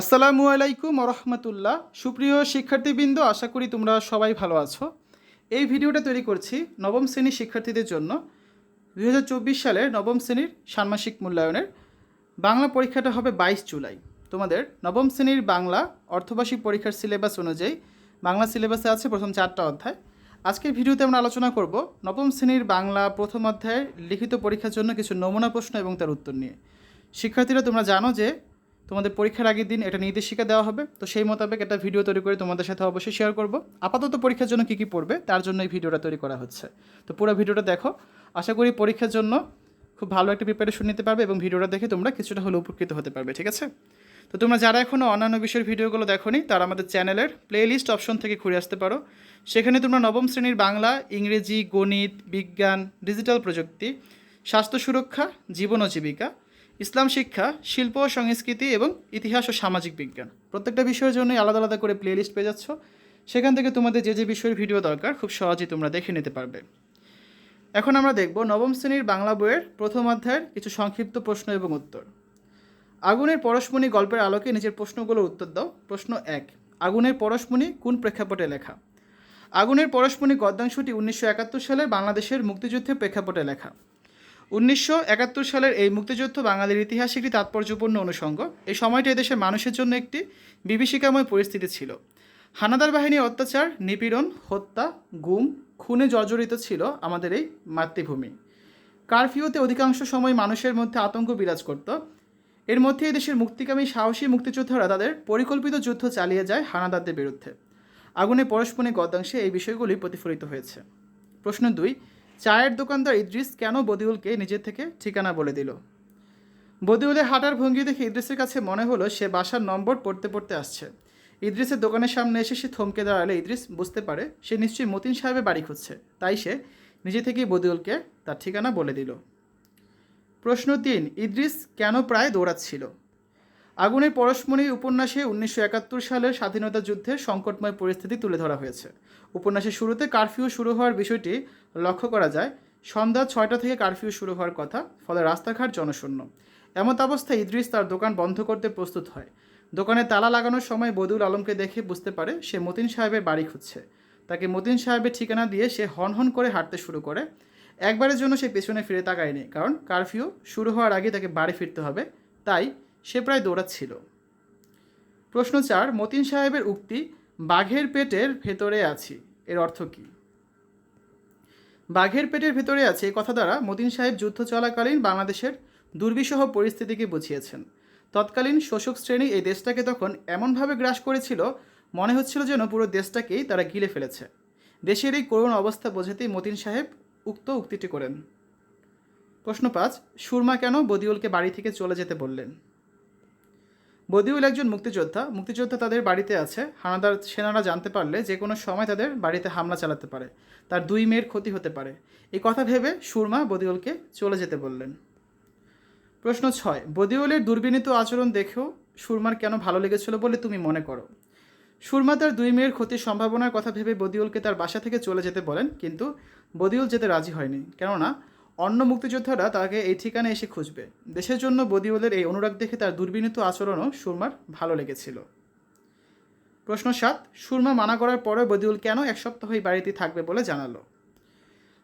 আসসালামু আলাইকুম রহমতুল্লাহ সুপ্রিয় শিক্ষার্থীবৃন্দ, আশা করি তোমরা সবাই ভালো আছো। এই ভিডিওটা তৈরি করছি নবম শ্রেণির শিক্ষার্থীদের জন্য। দুই সালের নবম শ্রেণির ষান্মাসিক মূল্যায়নের। বাংলা পরীক্ষাটা হবে বাইশ জুলাই। তোমাদের নবম শ্রেণির বাংলা অর্থবার্ষিক পরীক্ষার সিলেবাস অনুযায়ী বাংলা সিলেবাসে আছে প্রথম চারটা অধ্যায়। আজকের ভিডিওতে আমরা আলোচনা করব নবম শ্রেণির বাংলা প্রথম অধ্যায়ের লিখিত পরীক্ষার জন্য কিছু নমুনা প্রশ্ন এবং তার উত্তর নিয়ে। শিক্ষার্থীরা তোমরা জানো যে তোমাদের পরীক্ষার আগের দিন এটা নির্দেশিকা দেওয়া হবে। তো সেই মোতাবেক একটা ভিডিও তৈরি করে তোমাদের সাথে অবশ্যই শেয়ার করব। আপাতত পরীক্ষার জন্য কী কী পড়বে, তার জন্য এই ভিডিওটা তৈরি করা হচ্ছে। তো পুরো ভিডিওটা দেখো। আশা করি পরীক্ষার জন্য খুব ভালো একটা প্রিপারেশন নিতে পারবে এবং ভিডিওটা দেখে তোমরা কিছুটা হলে উপকৃত হতে পারবে, ঠিক আছে? তো তোমরা যারা এখনও অন্যান্য বিষয়ের ভিডিওগুলো দেখোনি, তারা আমাদের চ্যানেলের প্লেলিস্ট অপশন থেকে ঘুরে আসতে পারো। সেখানে তোমরা নবম শ্রেণির বাংলা, ইংরেজি, গণিত, বিজ্ঞান ডিজিটাল প্রযুক্তি, স্বাস্থ্য সুরক্ষা, জীবন ও জীবিকা ইসলাম শিক্ষা, শিল্প, সংস্কৃতি এবং ইতিহাস ও সামাজিক বিজ্ঞান। প্রত্যেকটা বিষয়ের জন্যই আলাদা আলাদা করে প্লেলিস্ট পেয়ে যাচ্ছ। সেখান থেকে তোমাদের যে যে বিষয়ের ভিডিও দরকার, খুব সহজেই তোমরা দেখে নিতে পারবে। এখন আমরা দেখব নবম শ্রেণির বাংলা বইয়ের প্রথম অধ্যায়ের কিছু সংক্ষিপ্ত প্রশ্ন এবং উত্তর। আগুনের পরশমণি গল্পের আলোকে নিজের প্রশ্নগুলোর উত্তর দাও। প্রশ্ন এক, আগুনের পরশমণি কোন প্রেক্ষাপটে লেখা? আগুনের পরশমণি গদ্যাংশটি উনিশশো একাত্তর সালের বাংলাদেশের মুক্তিযুদ্ধের প্রেক্ষাপটে লেখা। উনিশশো একাত্তর সালের এই মুক্তিযুদ্ধ বাঙালির ইতিহাসে একটি তাৎপর্যপূর্ণ অনুষঙ্গ। এই সময়টা এদেশের মানুষের জন্য একটি বিভীষিকাময় পরিস্থিতি ছিল। হানাদার বাহিনীর অত্যাচার, নিপীড়ন, হত্যা, গুম, খুনে জর্জরিত ছিল আমাদের এই মাতৃভূমি। কারফিউতে অধিকাংশ সময় মানুষের মধ্যে আতঙ্ক বিরাজ করত। এর মধ্যে দেশের মুক্তিকামী সাহসী মুক্তিযোদ্ধারা তাদের পরিকল্পিত যুদ্ধ চালিয়ে যায় হানাদারদের বিরুদ্ধে। আগুনে পরস্পরে গদ্যাংশে এই বিষয়গুলি প্রতিফলিত হয়েছে। প্রশ্ন দুই চায়ের দোকানদার ইদ্রিস কেন বদিউলকে নিজের থেকে ঠিকানা বলে দিল? বদিউলের হাঁটার ভঙ্গি দেখে ইদ্রিসের কাছে মনে হলো সে বাসার নম্বর পড়তে পড়তে আসছে। ইদ্রিসের দোকানের সামনে এসে সে থমকে দাঁড়ালে ইদ্রিস বুঝতে পারে সে নিশ্চয়ই মতিন সাহেবের বাড়ি খুঁজছে। তাই সে নিজে থেকেই বদিউলকে তার ঠিকানা বলে দিল। প্রশ্ন তিন, ইদ্রিস কেন প্রায় দৌড়াচ্ছিল? আগুনের পরশমণি উপন্যাসে উনিশশো একাত্তর সালের স্বাধীনতা যুদ্ধের সংকটময় পরিস্থিতি তুলে ধরা হয়েছে। উপন্যাসের শুরুতে কারফিউ শুরু হওয়ার বিষয়টি লক্ষ্য করা যায়। সন্ধ্যা ছয়টা থেকে কারফিউ শুরু হওয়ার কথা, ফলে রাস্তাঘাট জনশূন্য। এমত অবস্থায় ইদ্রিস তার দোকান বন্ধ করতে প্রস্তুত হয়। দোকানে তালা লাগানোর সময় বদুল আলমকে দেখে বুঝতে পারে সে মতিন সাহেবের বাড়ি খুঁজছে। তাকে মতিন সাহেবের ঠিকানা দিয়ে সে হন হন করে হাঁটতে শুরু করে। একবারের জন্য সে পেছনে ফিরে তাকায়নি, কারণ কারফিউ শুরু হওয়ার আগে তাকে বাড়ি ফিরতে হবে। তাই সে প্রায় দৌড়াচ্ছিল। প্রশ্ন চার, মতিন সাহেবের উক্তি, বাঘের পেটের ভেতরে আছি এর অর্থ কী? বাঘের পেটের ভেতরে আছে কথা দ্বারা মতিন সাহেব যুদ্ধ চলাকালীন বাংলাদেশের দুর্বিষহ পরিস্থিতিকে বুঝিয়েছেন। তৎকালীন শোষক শ্রেণি এই দেশটাকে তখন এমনভাবে গ্রাস করেছিল, মনে হচ্ছিল যেন পুরো দেশটাকেই তারা গিলে ফেলেছে। দেশের এই করুণ অবস্থা বোঝাতেই মতিন সাহেব উক্ত উক্তিটি করেন। প্রশ্ন পাঁচ, সুরমা কেন বদিউলকে বাড়ি থেকে চলে যেতে বললেন? বদিউল একজন মুক্তিযোদ্ধা। মুক্তিযোদ্ধা তাদের বাড়িতে আছে। হানাদার সেনারা জানতে পারলে যে কোনো সময় তাদের বাড়িতে হামলা চালাতে পারে। তার দুই মেয়ের ক্ষতি হতে পারে। এই কথা ভেবে সুরমা বদিউলকে চলে যেতে বললেন। প্রশ্ন ছয়, বদিউলের দুর্বিনীত আচরণ দেখেও সুরমার কেন ভালো লেগেছিল বলে তুমি মনে করো? সুরমা তার দুই মেয়ের ক্ষতির সম্ভাবনার কথা ভেবে বদিউলকে তার বাসা থেকে চলে যেতে বলেন, কিন্তু বদিউল যেতে রাজি হয়নি। কেননা অন্য মুক্তিযোদ্ধারা তাকে এই ঠিকানে এসে খুঁজবে। দেশের জন্য বদিউলের এই অনুরাগ দেখে তার দুর্বিনীত আচরণও সুরমার ভালো লেগেছিল। প্রশ্ন সাত, সুরমা মানা করার পরে বদিউল কেন এক সপ্তাহ এই বাড়িতে থাকবে বলে জানালো?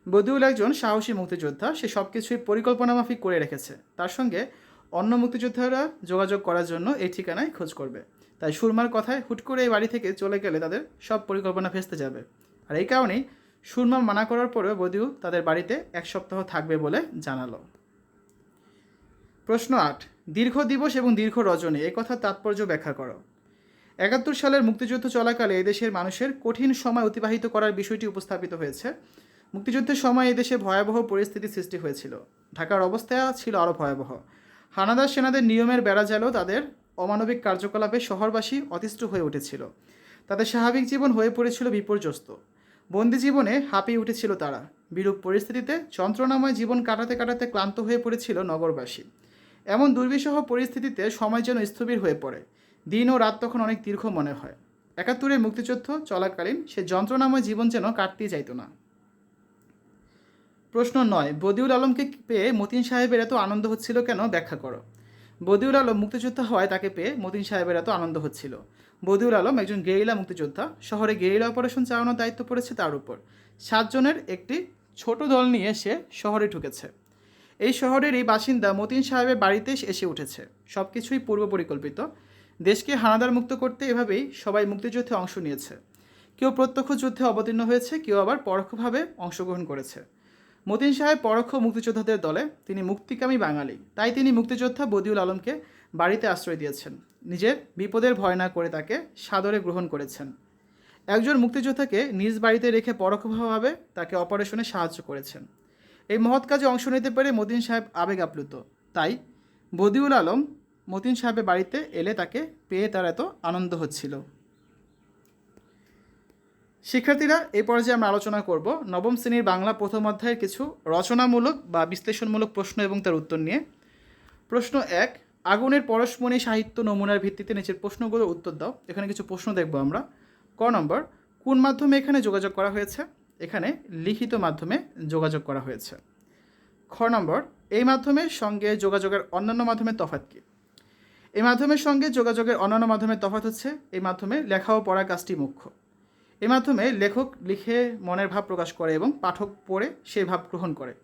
বদিউল একজন সাহসী মুক্তিযোদ্ধা, সে সব কিছুই পরিকল্পনা মাফিক করে রেখেছে। তার সঙ্গে অন্য মুক্তিযোদ্ধারা যোগাযোগ করার জন্য এই ঠিকানায় খোঁজ করবে। তাই সুরমার কথায় হুট করে এই বাড়ি থেকে চলে গেলে তাদের সব পরিকল্পনা ভেস্তে যাবে। আর এই কারণেই সুরমা মানা করার পরেও বদিউ তাদের বাড়িতে এক সপ্তাহ থাকবে বলে জানালো। প্রশ্ন আট, দীর্ঘ দিবস এবং দীর্ঘ রজনী, এ কথার তাৎপর্য ব্যাখ্যা করো। একাত্তর সালের মুক্তিযুদ্ধ চলাকালে এদেশের মানুষের কঠিন সময় অতিবাহিত করার বিষয়টি উপস্থাপিত হয়েছে। মুক্তিযুদ্ধের সময় এদেশে ভয়াবহ পরিস্থিতি সৃষ্টি হয়েছিল। ঢাকার অবস্থা ছিল আরও ভয়াবহ। হানাদার সেনাদের নিয়মের বেড়াজালও তাদের অমানবিক কার্যকলাপে শহরবাসী অতিষ্ঠ হয়ে উঠেছিল। তাদের স্বাভাবিক জীবন হয়ে পড়েছিল বিপর্যস্ত। বন্দি জীবনে হাঁপিয়ে উঠেছিল তারা। বিরূপ পরিস্থিতিতে যন্ত্রণাময় জীবন কাটাতে কাটাতে ক্লান্ত হয়ে পড়েছিল নগরবাসী। এমন দুর্বিষহ পরিস্থিতিতে সময় যেন স্থবির হয়ে পড়ে। দিন ও রাত তখন অনেক দীর্ঘ মনে হয়। একাত্তরে মুক্তিযুদ্ধ চলাকালীন সে যন্ত্রণাময় জীবন যেন কাটতেই যাইত না। প্রশ্ন নয়, বদিউল আলমকে পেয়ে মতিন সাহেবের এত আনন্দ হচ্ছিল কেন? ব্যাখ্যা করো। বদিউল আলম মুক্তিযোদ্ধা হওয়ায় তাকে পেয়ে মতিন সাহেবের এত আনন্দ হচ্ছিল। বদিউল আলম একজন গেরিলা মুক্তিযোদ্ধা। শহরে গেরিলা অপারেশন চালানোর দায়িত্ব পড়েছে তার উপর। সাতজনের একটি ছোট দল নিয়ে সে শহরে ঢুকেছে। এই শহরের এই বাসিন্দা মতিন সাহেবের বাড়িতে এসে উঠেছে। সব কিছুই পূর্ব পরিকল্পিত। দেশকে হানাদার মুক্ত করতে এভাবেই সবাই মুক্তিযুদ্ধে অংশ নিয়েছে। কেউ প্রত্যক্ষ যুদ্ধে অবতীর্ণ হয়েছে, কেউ আবার পরোক্ষভাবে অংশগ্রহণ করেছে। মতিন সাহেব পরোক্ষ মুক্তিযোদ্ধাদের দলে, তিনি মুক্তিকামী বাঙালি। তাই তিনি মুক্তিযোদ্ধা বদিউল আলমকে বাড়িতে আশ্রয় দিয়েছেন। নিজের বিপদের ভয় না করে তাকে সাদরে গ্রহণ করেছেন। একজন মুক্তিযোদ্ধাকে নিজ বাড়িতে রেখে পরোক্ষভাবে তাকে অপারেশনে সাহায্য করেছেন। এই মহৎ কাজে অংশ নিতে পেরে মতিন সাহেব আবেগ আপ্লুত। তাই বদিউল আলম মতিন সাহেবের বাড়িতে এলে তাকে পেয়ে তার এত আনন্দ হচ্ছিল। শিক্ষার্থীরা এই পর্যায়ে আমরা আলোচনা করব নবম শ্রেণির বাংলা প্রথম অধ্যায়ের কিছু রচনামূলক বা বিশ্লেষণমূলক প্রশ্ন এবং তার উত্তর নিয়ে। প্রশ্ন এক আগুনের পরশমণি সাহিত্য নমুনার ভিত্তিতে নিচের প্রশ্নগুলোর উত্তর দাও। এখানে কিছু প্রশ্ন দেখব আমরা। ক নম্বর, কোন মাধ্যমে এখানে যোগাযোগ করা হয়েছে? এখানে লিখিত মাধ্যমে যোগাযোগ করা হয়েছে। খ নম্বর, এই মাধ্যমের সঙ্গে যোগাযোগের অন্যান্য মাধ্যমের তফাৎ কী? এই মাধ্যমের সঙ্গে যোগাযোগের অন্যান্য মাধ্যমের তফাৎ হচ্ছে, এই মাধ্যমে লেখা ও পড়া কাজটি মুখ্য। এই মাধ্যমে লেখক লিখে মনের ভাব প্রকাশ করে এবং পাঠক পড়ে সেই ভাব গ্রহণ করে।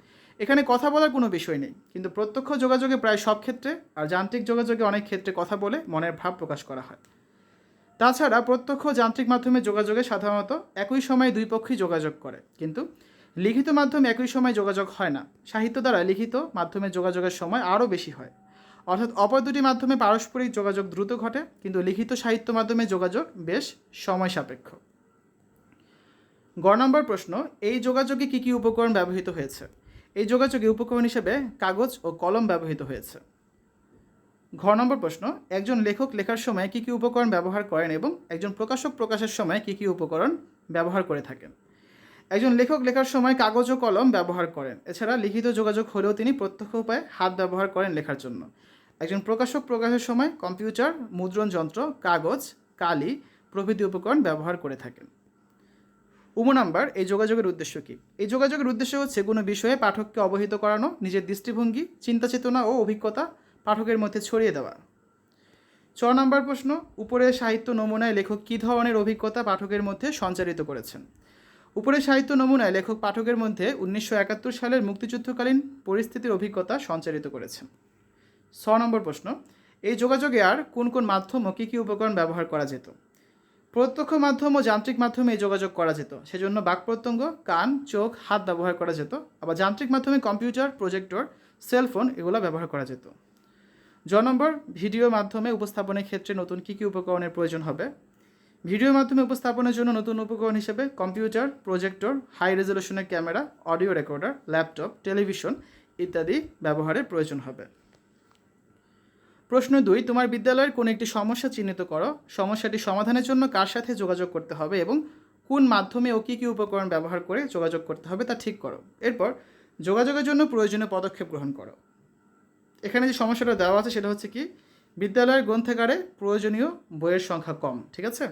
এখানে কথা বলার কোনো বিষয় নেই, কিন্তু প্রত্যক্ষ যোগাযোগে প্রায় সব ক্ষেত্রে আর যান্ত্রিক যোগাযোগে অনেক ক্ষেত্রে কথা বলে মনের ভাব প্রকাশ করা হয়। তাছাড়া প্রত্যক্ষ যান্ত্রিক মাধ্যমে যোগাযোগে সাধারণত একই সময়ে দুই পক্ষই যোগাযোগ করে, কিন্তু লিখিত মাধ্যমে একই সময় যোগাযোগ হয় না। সাহিত্য দ্বারা লিখিত মাধ্যমে যোগাযোগের সময় আরও বেশি হয়। অর্থাৎ অপর দুটি মাধ্যমে পারস্পরিক যোগাযোগ দ্রুত ঘটে, কিন্তু লিখিত সাহিত্য মাধ্যমে যোগাযোগ বেশ সময় সাপেক্ষ। গ নম্বর প্রশ্ন, এই যোগাযোগে কী কী উপকরণ ব্যবহৃত হয়েছে? এই যোগাযোগে উপকরণ হিসেবে কাগজ ও কলম ব্যবহৃত হয়েছে। ঘ নম্বর প্রশ্ন, একজন লেখক লেখার সময় কী কী উপকরণ ব্যবহার করেন এবং একজন প্রকাশক প্রকাশের সময় কী কী উপকরণ ব্যবহার করে থাকেন? একজন লেখক লেখার সময় কাগজ ও কলম ব্যবহার করেন। এছাড়া লিখিত যোগাযোগ হলেও তিনি প্রত্যক্ষ উপায়ে হাত ব্যবহার করেন লেখার জন্য। একজন প্রকাশক প্রকাশের সময় কম্পিউটার, মুদ্রণ যন্ত্র, কাগজ, কালি প্রভৃতি উপকরণ ব্যবহার করে থাকেন। উম নাম্বার, এই যোগাযোগের উদ্দেশ্য কী? এই যোগাযোগের উদ্দেশ্য হচ্ছে কোনো বিষয়ে পাঠককে অবহিত করানো, নিজের দৃষ্টিভঙ্গি চিন্তা চেতনা ও অভিজ্ঞতা পাঠকের মধ্যে ছড়িয়ে দেওয়া। ছ নম্বর প্রশ্ন উপরে সাহিত্য নমুনায় লেখক কী ধরনের অভিজ্ঞতা পাঠকের মধ্যে সঞ্চারিত করেছেন? উপরে সাহিত্য নমুনায় লেখক পাঠকের মধ্যে উনিশশো একাত্তর সালের মুক্তিযুদ্ধকালীন পরিস্থিতির অভিজ্ঞতা সঞ্চারিত করেছেন। ছ নম্বর প্রশ্ন, এই যোগাযোগে আর কোন কোন মাধ্যম ও কী কী উপকরণ ব্যবহার করা যেত? প্রত্যক্ষ মাধ্যম ও যান্ত্রিক মাধ্যমে যোগাযোগ করা যেত। সেজন্য বাক প্রত্যঙ্গ, কান, চোখ, হাত ব্যবহার করা যেত। আবার যান্ত্রিক মাধ্যমে কম্পিউটার, প্রজেক্টর, সেলফোন এগুলো ব্যবহার করা যেত। জ নম্বর, ভিডিও মাধ্যমে উপস্থাপনের ক্ষেত্রে নতুন কী কী উপকরণের প্রয়োজন হবে? ভিডিও মাধ্যমে উপস্থাপনের জন্য নতুন উপকরণ হিসেবে computer, projector, high রেজলিউশনের camera, audio recorder, laptop, television ইত্যাদি ব্যবহারের প্রয়োজন হবে। প্রশ্ন দুই, তোমার বিদ্যালয়ের কোনো একটি সমস্যা চিহ্নিত করো? সমস্যাটি সমাধানের জন্য কার সাথে যোগাযোগ করতে হবে এবং কোন মাধ্যমে ও কী কী উপকরণ ব্যবহার করে যোগাযোগ করতে হবে তা ঠিক করো। এরপর, যোগাযোগের জন্য প্রয়োজনীয় পদক্ষেপ গ্রহণ করো। এখানে যে সমস্যাটা দেওয়া আছে সেটা হচ্ছে কি, বিদ্যালয়ের গ্রন্থাগারে প্রয়োজনীয় বইয়ের সংখ্যা কম, ঠিক আছে?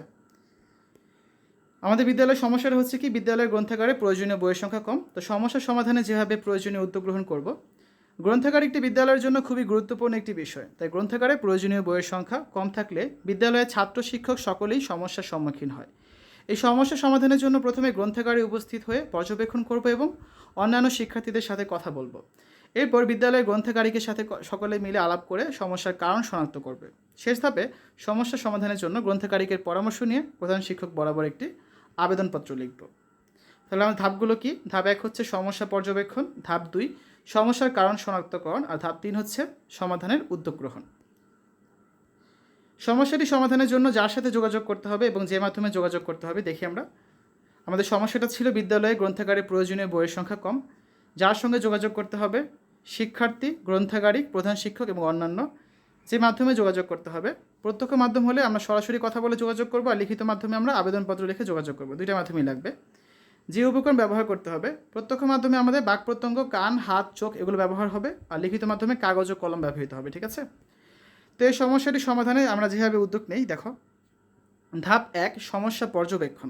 আমাদের বিদ্যালয়ের সমস্যাটা হচ্ছে কি, বিদ্যালয়ের গ্রন্থাগারে প্রয়োজনীয় বইয়ের সংখ্যা কম, তো সমস্যার সমাধানে যেভাবে প্রয়োজনীয় উদ্যোগ গ্রহণ করব গ্রন্থাগার একটি বিদ্যালয়ের জন্য খুবই গুরুত্বপূর্ণ একটি বিষয়। তাই গ্রন্থাগারে প্রয়োজনীয় বইয়ের সংখ্যা কম থাকলে বিদ্যালয়ের ছাত্র শিক্ষক সকলেই সমস্যার সম্মুখীন হয়। এই সমস্যা সমাধানের জন্য প্রথমে গ্রন্থাগারে উপস্থিত হয়ে পর্যবেক্ষণ করব এবং অন্যান্য শিক্ষার্থীদের সাথে কথা বলব। এরপর বিদ্যালয়ের গ্রন্থাগারিকের সাথে সকলে মিলে আলাপ করে সমস্যার কারণ শনাক্ত করবে। শেষ ধাপে সমস্যা সমাধানের জন্য গ্রন্থাগারিকের পরামর্শ নিয়ে প্রধান শিক্ষক বরাবর একটি আবেদনপত্র লিখব। তাহলে আমার ধাপগুলো কি? ধাপ এক হচ্ছে সমস্যা পর্যবেক্ষণ, ধাপ দুই সমস্যার কারণ শনাক্তকরণ, আর ধাপ তিন হচ্ছে সমাধানের উদ্যোগ গ্রহণ। সমস্যাটি সমাধানের জন্য যার সাথে যোগাযোগ করতে হবে এবং যে মাধ্যমে যোগাযোগ করতে হবে, দেখি আমরা। আমাদের সমস্যাটা ছিল বিদ্যালয়ে গ্রন্থাগারে প্রয়োজনীয় বইয়ের সংখ্যা কম। যার সঙ্গে যোগাযোগ করতে হবে শিক্ষার্থী, গ্রন্থাগারিক, প্রধান শিক্ষক এবং অন্যান্য। যে মাধ্যমে যোগাযোগ করতে হবে, প্রত্যক্ষ মাধ্যম হলে আমরা সরাসরি কথা বলে যোগাযোগ করব, আর লিখিত মাধ্যমে আমরা আবেদনপত্র লিখে যোগাযোগ করব। দুইটা মাধ্যমেই লাগবে। যে উপকরণ ব্যবহার করতে হবে, প্রত্যক্ষ মাধ্যমে আমাদের বাক প্রত্যঙ্গ, কান, হাত, চোখ এগুলো ব্যবহার হবে আর লিখিত মাধ্যমে কাগজ ও কলম ব্যবহৃত হবে, ঠিক আছে? তো এই সমস্যাটি সমাধানে আমরা যেভাবে উদ্যোগ নেই, দেখো। ধাপ এক, সমস্যা পর্যবেক্ষণ।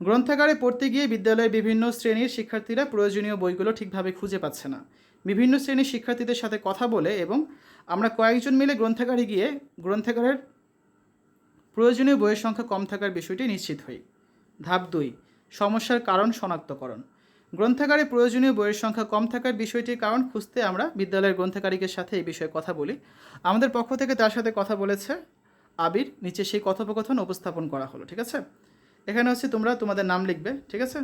গ্রন্থাগারে পড়তে গিয়ে বিদ্যালয়ের বিভিন্ন শ্রেণির শিক্ষার্থীরা প্রয়োজনীয় বইগুলো ঠিকভাবে খুঁজে পাচ্ছে না। বিভিন্ন শ্রেণির শিক্ষার্থীদের সাথে কথা বলে এবং আমরা কয়েকজন মিলে গ্রন্থাগারে গিয়ে গ্রন্থাগারের প্রয়োজনীয় বইয়ের সংখ্যা কম থাকার বিষয়টি নিশ্চিত হই। ধাপ দুই সমস্যার কারণ শনাক্তকরণ। গ্রন্থাগারে প্রয়োজনীয় বইয়ের সংখ্যা কম থাকার বিষয়টির কারণ খুঁজতে আমরা বিদ্যালয়ের গ্রন্থাগারিকের সাথে এই বিষয়ে কথা বলি। আমাদের পক্ষ থেকে তার সাথে কথা বলেছে আবির, নিচে সেই কথোপকথন উপস্থাপন করা হলো, ঠিক আছে? এখানে হচ্ছে তোমরা তোমাদের নাম লিখবে, ঠিক আছে?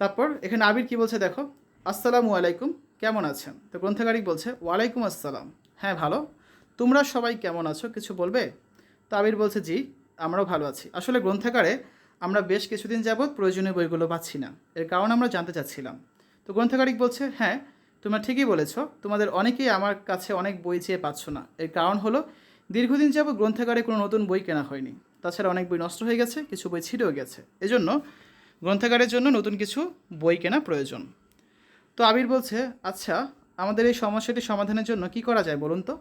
তারপর এখানে আবির কি বলছে দেখো, আসসালামু আলাইকুম, কেমন আছেন? তো গ্রন্থাগারিক বলছে, ওয়ালাইকুম আসসালাম। হ্যাঁ ভালো। তোমরা সবাই কেমন আছো, কিছু বলবে? তো আবির বলছে, জি, আমরাও ভালো আছি। আসলে গ্রন্থাগারে আমরা বেশ কিছুদিন যাবৎ প্রয়োজনীয় বইগুলো পাচ্ছি না। এর কারণ আমরা জানতে চাচ্ছিলাম। তো গ্রন্থাগারিক বলছে হ্যাঁ তোমরা ঠিকই বলেছ, তোমাদের অনেকেই আমার কাছে অনেক বই চেয়ে পাচ্ছ না। এর কারণ হলো, দীর্ঘদিন যাবৎ গ্রন্থাগারে কোনো নতুন বই কেনা হয়নি। তাছাড়া অনেক বই নষ্ট হয়ে গেছে, কিছু বই ছিঁড়েও গেছে। এজন্য গ্রন্থাগারের জন্য নতুন কিছু বই কেনা প্রয়োজন। তো আবির বলছে আচ্ছা আমাদের এই সমস্যাটি সমাধানের জন্য কি করা যায় বলুন তো?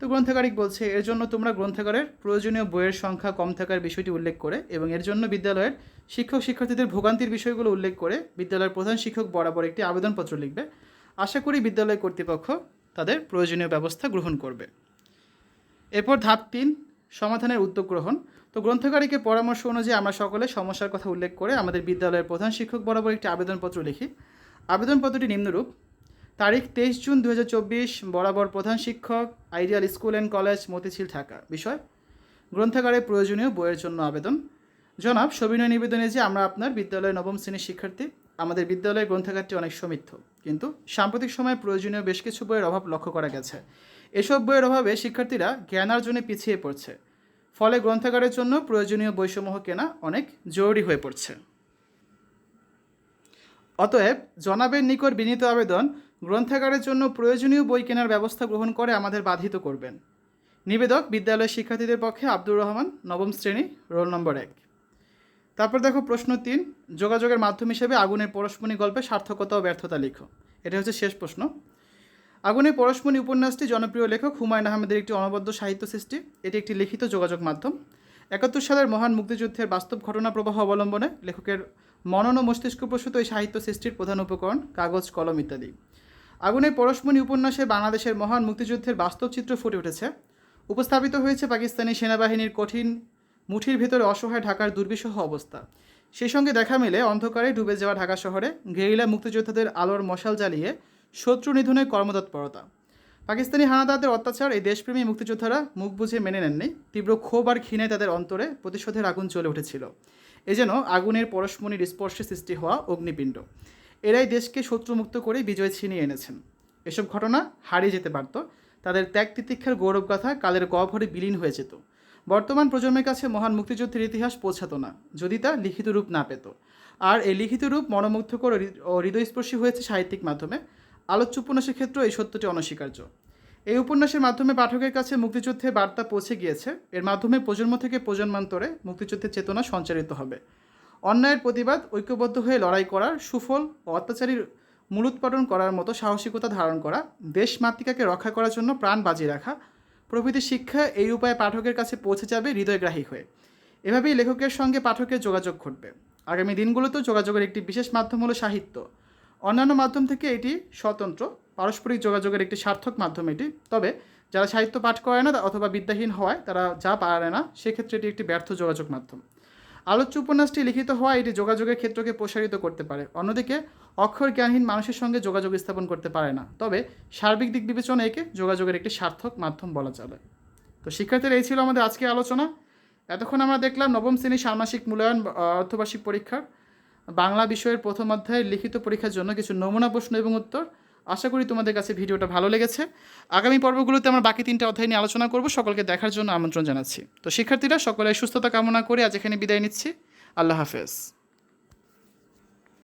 তো গ্রন্থাগারিক বলছে, এর জন্য তোমরা গ্রন্থাগারের প্রয়োজনীয় বইয়ের সংখ্যা কম থাকার বিষয়টি উল্লেখ করে এবং এর জন্য বিদ্যালয়ের শিক্ষক শিক্ষার্থীদের ভোগান্তির বিষয়গুলো উল্লেখ করে বিদ্যালয়ের প্রধান শিক্ষক বরাবর একটি আবেদনপত্র লিখবে। আশা করি বিদ্যালয় কর্তৃপক্ষ তাদের প্রয়োজনীয় ব্যবস্থা গ্রহণ করবে। এরপর ধাপ তিন, সমাধানের উদ্যোগ গ্রহণ। তো গ্রন্থাগারিকের পরামর্শ অনুযায়ী আমরা সকলে সমস্যার কথা উল্লেখ করে আমাদের বিদ্যালয়ের প্রধান শিক্ষক বরাবর একটি আবেদনপত্র লিখি। আবেদনপত্রটি নিম্নরূপ তারিখ তেইশ জুন দু হাজার চব্বিশ, বরাবর প্রধান শিক্ষক, ideal school and college, Motijheel, Dhaka. বিষয়, গ্রন্থাগারে প্রয়োজনীয় বইয়ের জন্য আবেদন। জনাব, সবিনয় নিবেদনে যে আমরা আপনার বিদ্যালয়ের নবম শ্রেণির শিক্ষার্থী, আমাদের বিদ্যালয়ের গ্রন্থাগারটি অনেক সমৃদ্ধ কিন্তু সাম্প্রতিক সময়ে প্রয়োজনীয় বেশ কিছু বইয়ের অভাব লক্ষ্য করা গেছে। এসব বইয়ের অভাবে শিক্ষার্থীরা জ্ঞানার্জনে পিছিয়ে পড়ছে। ফলে গ্রন্থাগারের জন্য প্রয়োজনীয় বইসমূহ কেনা অনেক জরুরি হয়ে পড়ছে। অতএব, জনাবের নিকট বিনীত আবেদন গ্রন্থাগারের জন্য প্রয়োজনীয় বই কেনার ব্যবস্থা গ্রহণ করে আমাদের বাধিত করবেন। নিবেদক বিদ্যালয়ের শিক্ষার্থীদের পক্ষে আব্দুর রহমান, নবম শ্রেণি, রোল নম্বর এক। তারপর দেখো প্রশ্ন তিন, যোগাযোগের মাধ্যম হিসেবে আগুনের পরশমণি গল্পে সার্থকতা ও ব্যর্থতা লিখো। এটা হচ্ছে শেষ প্রশ্ন। আগুনের পরশমণি উপন্যাসটি জনপ্রিয় লেখক হুমায়ুন আহমেদের একটি অনবদ্য সাহিত্য সৃষ্টি। এটি একটি লিখিত যোগাযোগ মাধ্যম। একাত্তর সালের মহান মুক্তিযুদ্ধের বাস্তব ঘটনা প্রবাহ অবলম্বনে লেখকের মনন ও মস্তিষ্ক প্রসূত এই সাহিত্য সৃষ্টির প্রধান উপকরণ, কাগজ, কলম ইত্যাদি। আগুনের পরশমণি উপন্যাসে বাংলাদেশের মহান মুক্তিযুদ্ধের বাস্তব চিত্র ফুটে উঠেছে। উপস্থাপিত হয়েছে পাকিস্তানি সেনাবাহিনীর কঠিন মুঠির ভেতরে অসহায় ঢাকার দুর্বিষহ অবস্থা। সেই সঙ্গে দেখা মেলে অন্ধকারে ডুবে যাওয়া ঢাকা শহরে গেরিলা মুক্তিযোদ্ধাদের আলোর মশাল জ্বালিয়ে শত্রু নিধনের কর্মতৎপরতা। পাকিস্তানি হানাদারদের অত্যাচার এই দেশপ্রেমী মুক্তিযোদ্ধারা মুখ বুঝে মেনে নেননি। তীব্র ক্ষোভ আর ঘৃণে তাদের অন্তরে প্রতিশোধের আগুন চলে উঠেছিল। এ যেন আগুনের পরশমণির স্পর্শে সৃষ্টি হওয়া অগ্নিপিণ্ড। এরাই দেশকে শত্রুমুক্ত করে বিজয় ছিনিয়ে এনেছেন। এসব ঘটনা হারিয়ে যেতে পারত। তাদের ত্যাগ তিতিক্ষার গৌরবগাথা কালের গহ্বরে বিলীন হয়ে যেত। বর্তমান প্রজন্মের কাছে মহান মুক্তিযুদ্ধের ইতিহাস পৌঁছাতো না, যদি তা লিখিত রূপ না পেত। আর এই লিখিত রূপ মনোমুগ্ধকর ও হৃদয়স্পর্শী হয়েছে সাহিত্যিক মাধ্যমে। আলোচ্য উপন্যাসের ক্ষেত্রে এই সত্যটি অনস্বীকার্য। এই উপন্যাসের মাধ্যমে পাঠকের কাছে মুক্তিযুদ্ধের বার্তা পৌঁছে গিয়েছে। এর মাধ্যমে প্রজন্ম থেকে প্রজন্মান্তরে মুক্তিযুদ্ধের চেতনা সঞ্চারিত হবে। অন্যায়ের প্রতিবাদ ঐক্যবদ্ধ হয়ে লড়াই করার সুফল ও অত্যাচারীর মূলোৎপাদন করার মতো সাহসিকতা ধারণ করা, দেশ মাতৃকাকে রক্ষা করার জন্য প্রাণ বাজিয়ে রাখা, প্রভৃতি শিক্ষা এই উপায়ে পাঠকের কাছে পৌঁছে যাবে হৃদয়গ্রাহী হয়ে। এভাবেই লেখকের সঙ্গে পাঠকের যোগাযোগ ঘটবে। আগামী দিনগুলোতেও যোগাযোগের একটি বিশেষ মাধ্যম হলো সাহিত্য। অন্যান্য মাধ্যম থেকে এটি স্বতন্ত্র, পারস্পরিক যোগাযোগের একটি সার্থক মাধ্যম এটি। তবে যারা সাহিত্য পাঠ করে না অথবা বিদ্যাহীন হওয়ায় তারা যা পারে না, সেক্ষেত্রে এটি একটি ব্যর্থ যোগাযোগ মাধ্যম। আলোচ্য উপন্যাসটি লিখিত হওয়া এটি যোগাযোগের ক্ষেত্রকে প্রসারিত করতে পারে। অন্যদিকে অক্ষর জ্ঞানহীন মানুষের সঙ্গে যোগাযোগ স্থাপন করতে পারে না। তবে সার্বিক দিক বিবেচনা একে যোগাযোগের একটি সার্থক মাধ্যম বলা যাবে। তো শিক্ষার্থীরা এই ছিল আমাদের আজকে আলোচনা। এতক্ষণ আমরা দেখলাম নবম শ্রেণির ষান্মাসিক মূল্যায়ন আহ, অর্ধবার্ষিক পরীক্ষার। বাংলা বিষয়ের প্রথম অধ্যায়ের লিখিত পরীক্ষার জন্য কিছু নমুনা প্রশ্ন এবং উত্তর। আশা করি তোমাদের কাছে ভিডিওটা ভালো লেগেছে। আগামী পর্বগুলোতে আমরা বাকি তিনটা অধ্যায় নিয়ে আলোচনা করব। সকলকে দেখার জন্য আমন্ত্রণ জানাচ্ছি। তো শিক্ষার্থীরা, সকলে সুস্থতা কামনা করে আজ এখানে বিদায় নিচ্ছি। আল্লাহ হাফেজ।